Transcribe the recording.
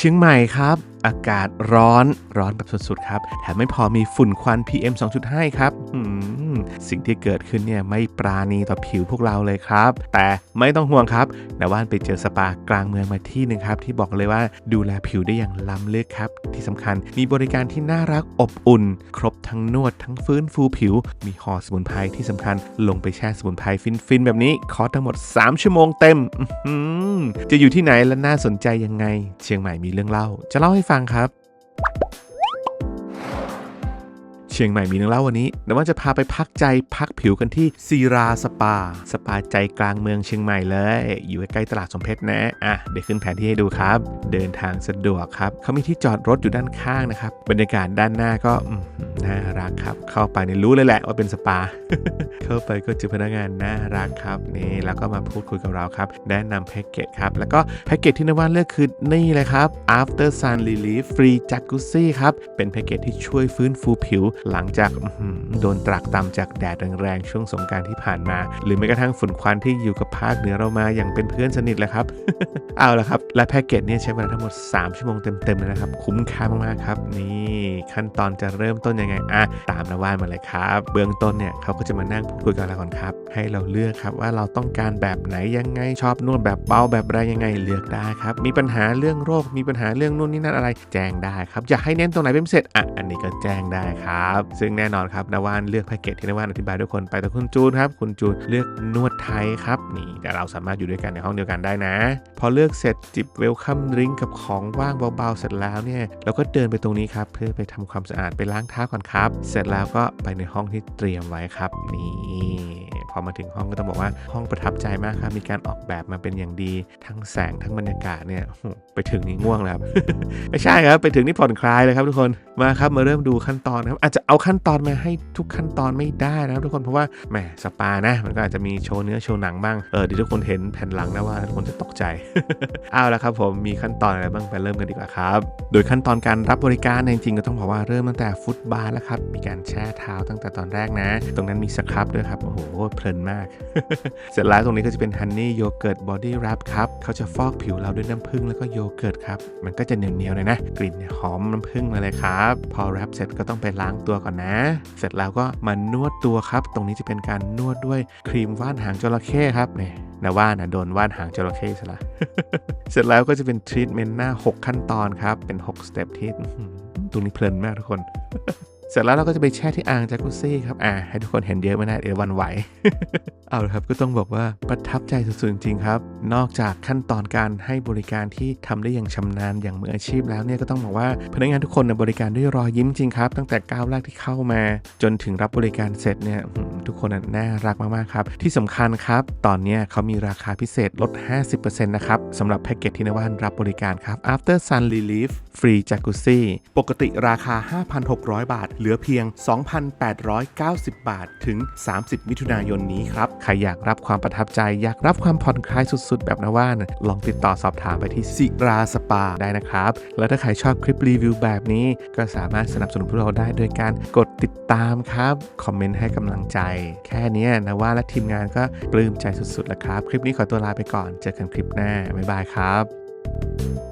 เชียงใหม่ครับ อากาศร้อนร้อนแบบสุดๆครับ แถมไม่พอมีฝุ่นควัน PM 2.5 ครับอืม สิ่งที่เกิดขึ้นเนี่ยไม่ปราณีต่อผิวพวกเราเลยครับ แต่ไม่ต้องห่วงครับนว่านไปเจอสปากลางเมืองมาที่หนึ่งครับ ที่บอกเลยว่าดูแลผิวได้อย่างล้ำลึกครับ ที่สำคัญมีบริการที่น่ารักอบอุ่น ครบทั้งนวดทั้งฟื้นฟูผิว มีห่อสมุนไพรที่สำคัญลงไปแช่สมุนไพรฟินๆแบบนี้คอทั้งหมด 3 ชั่วโมงเต็มจะอยู่ที่ไหนและน่าสนใจยังไง เชียงใหม่มีเรื่องเล่า จะเล่าให้ฟังครับ ชียงใหม่มีเรื่องเล่าวันนี้แต่ว่าจะพาไปพักใจพักผิวกันที่ซีราสปา สปาใจกลางเมืองเชียงใหม่เลย อยู่ใกล้ตลาดสมเพชรนะ อะ เดี๋ยวขึ้นแผนที่ให้ดูครับ เดินทางสะดวกครับ เขามีที่จอดรถอยู่ด้านข้างนะครับ บรรยากาศด้านหน้าก็น่ารักครับ เข้าไปเนี่ยรู้เลยแหละว่าเป็นสปา เข้าไปก็เจอพนักงานน่ารักครับนี่แล้วก็มาพูดคุยกับเราครับ แนะนำแพ็กเกจครับ แล้วก็แพ็กเกจที่นว่านเลือกคือนี่เลยครับ after sun relief free jacuzzi ครับ เป็นแพ็กเกจที่ช่วยฟื้นฟูผิวหลังจากโดนตรากตำจากแดดแรงๆช่วงสงการที่ผ่านมา หรือแม้กระทั่งฝุ่นควันที่อยู่กับภาคเหนือเรามาอย่างเป็นเพื่อนสนิทเลยครับ เอาละครับ และแพ็กเกจเนี้ใช้เวลาทั้งหมด 3 ชั่วโมงเต็มๆเลยนะครับ คุ้มค่ามากๆครับนี่ขั้นตอนจะเริ่มต้นยังไงอะตามนว่านมาเลยครับ เบื้องต้นเนี่ยเขาก็จะมานั่งพูดคุยกับเราก่อนครับ ให้เราเลือกครับว่าเราต้องการแบบไหนยังไงชอบนวดแบบเบาแบบไรยังไงเลือกได้ครับมีปัญหาเรื่องโรคมีปัญหาเรื่องนู่นนี่นั่นอะไร แจ้งได้ครับอยากให้เน้นตรงไหนเป็นพิเศษอะอันนี้ก็แจ้งได้ครับซึ่งแน่นอนครับนวานเลือกแพ็กเกจที่นวานอธิบายด้วยคนไปแต่คุณจูนครับ คุณจูนเลือกนวดไทยครับนี่แต่เราสามารถอยู่ด้วยกันในห้องเดียวกันได้นะ พอเลือกเสร็จจิบเวลคัมดริงกับของว่างเบาๆเสร็จแล้วเนี่ยเราก็เดินไปตรงนี้ครับเพื่อไปทำความสะอาดไปล้างเท้าก่อนครับ เสร็จแล้วก็ไปในห้องที่เตรียมไว้ครับนี่ พอมาถึงห้องก็ต้องบอกว่าห้องประทับใจมากครับมีการออกแบบมาเป็นอย่างดี ทั้งแสงทั้งบรรยากาศเนี่ยไปถึงนี่ง่วงแล้วครับไม่ใช่ครับไปถึงนี่ผ่อนคลายเลยครับทุกคนมาครับมาเริ่มดูขั้นตอนครับอาจจะเอาขั้นตอนมาให้ทุกขั้นตอนไม่ได้นะครับทุกคนเพราะว่าแหมสปานะ มันก็อาจจะมีโชว์เนื้อโชว์หนังบ้างเออดีทุกคนเห็นแผ่นหลังนะว่าทุกคนจะตกใจเอาละครับผมมีขั้นตอนอะไรบ้างไปเริ่มกันดีกว่าครับ โดยขั้นตอนการรับบริการเนี่ยจริงๆก็ต้องบอกว่าเริ่มตั้งแต่ฟุตบาร์แล้วครับมีการแช่เท้าตั้งแต่ตอนแรกนะ ตรงนั้นมีสครับด้วยครับโอ้โหเพลนมาก เสร็จแล้วตรงนี้ก็จะเป็นฮันนี่โยเกิร์ตบอดี้แรปครับเขาจะฟอกผิวเราด้วยน้ำผึ้งแล้วก็โยเกิร์ตครับมันก็จะเหนียวๆเลยนะ กลิ่นหอมน้ำผึ้งมาเลยครับ พอแรปเสร็จก็ต้องไปล้างตัวก่อนนะ เสร็จแล้วก็มานวดตัวครับ ตรงนี้จะเป็นการนวดด้วยครีมว่านหางจระเข้ครับเนี่ยนะว่านะโดนว่านหางจระเข้ซะละเสร็จแล้วก็จะเป็นทรีทเมนต์หน้า 6 ขั้นตอนครับเป็น6สเต็ปที่ตรงนี้เพลินมากทุกคน เสร็จแล้วเราก็จะไปแช่ที่อ่างจากุซี่ครับ อ่า ให้ทุกคนเห็นเยอะไม่น่าเดวันไหว เอาละครับก็ต้องบอกว่าประทับใจสุดๆจริงครับ นอกจากขั้นตอนการให้บริการที่ทำได้อย่างชำนาญอย่างมืออาชีพแล้วเนี่ยก็ต้องบอกว่าพนักงานทุกคนนบริการด้วยรอยยิ้มจริงครับ ตั้งแต่ก้าวแรกที่เข้ามา จนถึงรับบริการเสร็จเนี่ย ทุกคนน่ารักมากๆครับ ที่สำคัญครับ ตอนนี้เขามีราคาพิเศษลด 50%นะครับสำหรับแพ็กเกจที่นว่านรับบริการครับ After Sun Relief Free Jacuzzi ปกติราคา 5,600 บาท เหลือเพียง 2,890 บาทถึง 30 มิถุนายนนี้ครับ ใครอยากรับความประทับใจ อยากรับความผ่อนคลายสุดๆ แบบนว่านลองติดต่อสอบถามไปที่สิราสปาได้นะครับ แล้วถ้าใครชอบคลิปรีวิวแบบนี้ ก็สามารถสนับสนุนพวกเราได้โดยการกดติดตามครับ คอมเมนต์ให้กำลังใจแค่นี้นะว่าและทีมงานก็ปลื้มใจสุดๆแล้วครับ คลิปนี้ขอตัวลาไปก่อน เจอกันคลิปหน้า บ๊ายบายครับ